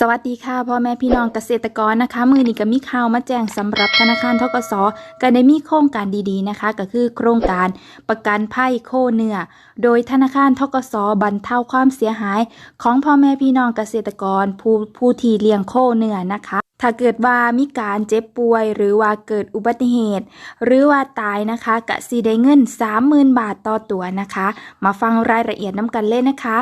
สวัสดีค่ะพ่อแม่พี่น้องเกษตรกรนะคะ มือนี้ก็มีข่าวมาแจ้งสำหรับธนาคารทกสก็ได้มีโครงการดีๆนะคะ ก็คือโครงการประกันภัยโคเนื้อโดยธนาคารทกสบรรเทาความเสียหาย ของพ่อแม่พี่น้องเกษตรกร ผู้ผู้ที่เลี้ยงโคเนื้อนะคะถ้าเกิดว่ามีการเจ็บป่วยหรือว่าเกิดอุบัติเหตุ หรือว่าตายนะคะกะสีได้เงิน 30,000 บาทต่อตัวนะคะ มาฟังรายละเอียดน้ำกันเลยนะคะ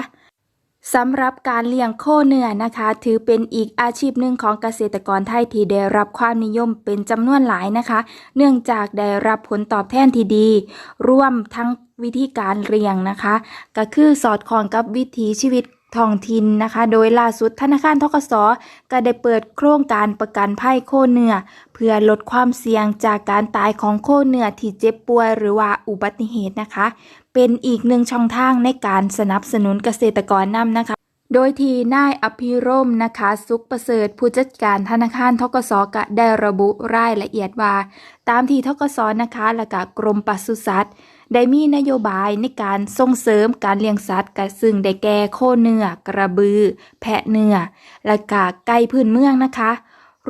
สำหรับการเลี้ยงโคเนื้อนะคะ ถือเป็นอีกอาชีพหนึ่งของเกษตรกรไทยที่ได้รับความนิยมเป็นจำนวนหลายนะคะ เนื่องจากได้รับผลตอบแทนที่ดี ร่วมทั้งวิธีการเลี้ยงนะคะ ก็คือสอดคล้องกับวิถีชีวิตท้องถิ่นนะคะ โดยล่าสุดธนาคารทกสก็ได้เปิดโครงการประกันภัยโคเนื้อเพื่อลดความเสี่ยงจากการตายของโคเนื้อที่เจ็บป่วยหรือว่าอุบัติเหตุนะคะ เป็นอีกหนึ่งช่องทางในการสนับสนุนเกษตรกรนำนะคะ โดยทีนายอภิรมนะคะ สุขประเสริฐผู้จัดการธนาคารทกสก็ได้ระบุรายละเอียดว่า ตามที่ทกสนะคะและก็กรมปศุสัตว์ได้มีนโยบายในการส่งเสริมการเลี้ยงสัตว์กับซึ่งได้แก่โคเนื้อกระบือ แพะเนื้อ และก็ไก่พื้นเมืองนะคะ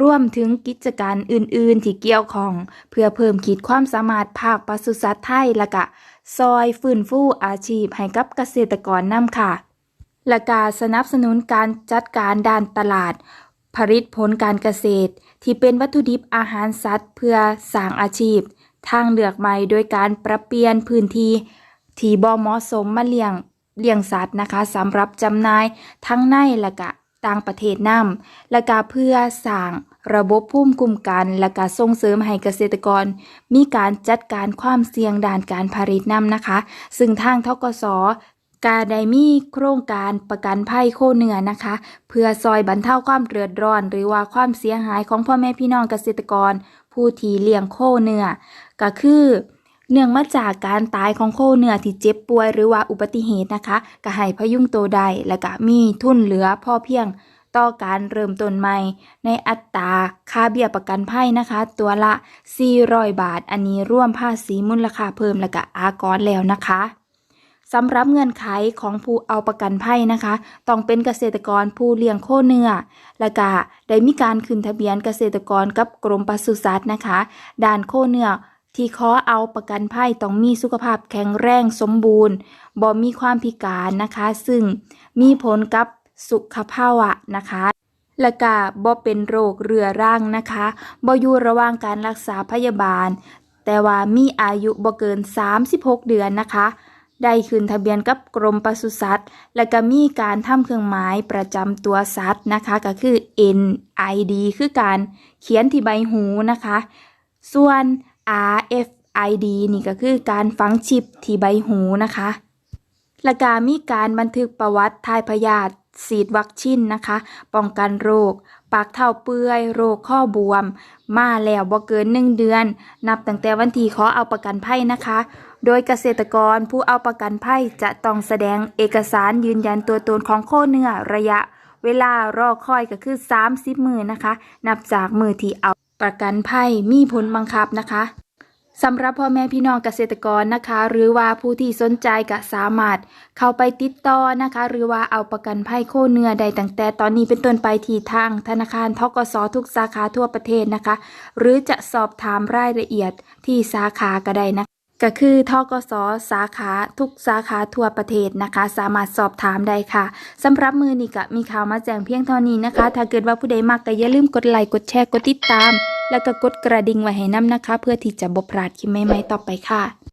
รวมถึงกิจการอื่นๆ ที่เกี่ยวข้อง เพื่อเพิ่มขีดความสามารถภาคปศุสัตว์ไทยและก็ ซอยฟื้นฟูอาชีพให้กับเกษตรกรนำค่ะ และการสนับสนุนการจัดการด้านตลาด ผลิตผลการเกษตร ที่เป็นวัตถุดิบอาหารสัตว์ เพื่อสร้างอาชีพ ทางเลือกใหม่โดยการปรับเปลี่ยนพื้นที่ที่บ่เหมาะสมมาเลี้ยงเลี้ยงสัตว์นะคะสำหรับจำหน่ายทั้งในและก็ ต่างประเทศนำและก็เพื่อสร้างระบบภูมิคุ้มกัน และก็ส่งเสริมให้เกษตรกร มีการจัดการความเสี่ยงด้านการผลิตนำนะคะ ซึ่งทางทกสกาไดมีโครงการประกันภัยโคเนื้อนะคะ เพื่อซอยบรรเทาความเดือดร้อน หรือว่าความเสียหายของพ่อแม่พี่น้องเกษตรกร ผู้ที่เลี้ยงโคเนื้อก็คือ เนื่องมาจากการตายของโคเนื้อที่เจ็บป่วยหรือว่าอุบัติเหตุนะคะก็ให้พยุงตัวได้และก็มีทุนเหลือพอเพียงต่อการเริ่มต้นใหม่ ในอัตราค่าเบี้ยประกันภัยนะคะ ตัวละ 400 บาท อันนี้ร่วมภาษีมูลค่าเพิ่มและก็อากรแล้วนะคะสำหรับเงื่อนไขของผู้เอาประกันภัยนะคะ ต้องเป็นเกษตรกรผู้เลี้ยงโคเนื้อ และก็ได้มีการขึ้นทะเบียนเกษตรกรกับกรมปศุสัตว์นะคะ ด่านโคเนื้อ ที่ขอเอาประกันภัยต้องมีสุขภาพแข็งแรงสมบูรณ์บ่มีความพิการนะคะ ซึ่งมีผลกับสุขภาวะนะคะและก็บ่เป็นโรคเรื้อรังนะคะบ่อยู่ระหว่างการรักษาพยาบาล แต่ว่ามีอายุบ่เกิน 36 เดือนนะคะ ได้ขึ้นทะเบียนกับกรมปศุสัตว์ และก็มีการทำเครื่องหมายประจำตัวสัตว์นะคะ ก็คือ NID คือการเขียนที่ใบหูนะคะ ส่วน RFID นี่ก็คือการฝังชิปที่ใบหูนะคะ และก็มีการบันทึกประวัติทายพยาธิฉีดวัคซีนนะคะ ป้องกันโรค ปากเท่าเปื่อย โรคข้อบวม มาแล้วบ่เกิน1เดือน นับตั้งแต่วันที่ขอเอาประกันภัยนะคะ โดยเกษตรกรผู้เอาประกันภัยจะต้องแสดงเอกสารยืนยันตัวตนของโคเนื้อระยะ เวลารอคอยก็คือ 30 มือนะคะ นับจากมือที่เอา ประกันภัยมีผลบังคับนะคะสำหรับพ่อแม่พี่น้องเกษตรกรนะคะ หรือว่าผู้ที่สนใจก็สามารถเข้าไปติดต่อนะคะ หรือว่าเอาประกันภัยโคเนื้อใดต่างแต่ตอนนี้เป็นต้นไปที่ทางธนาคารทกสทุกสาขาทั่วประเทศนะคะ หรือจะสอบถามรายละเอียดที่สาขาก็ได้นะคะ ก็คือทกสสาขาทุกสาขาทั่วประเทศนะคะ สามารถสอบถามได้ค่ะสำหรับมือนี่ก็มีข่าวมาแจ้งเพียงเท่านี้นะคะ ถ้าเกิดว่าผู้ใดมากก็อย่าลืมกดไลค์กดแชร์กดติดตาม แล้วก็กดกระดิ่งไว้ให้น้ำนะคะ เพื่อที่จะบ่พลาดคลิปใหม่ๆต่อไปค่ะ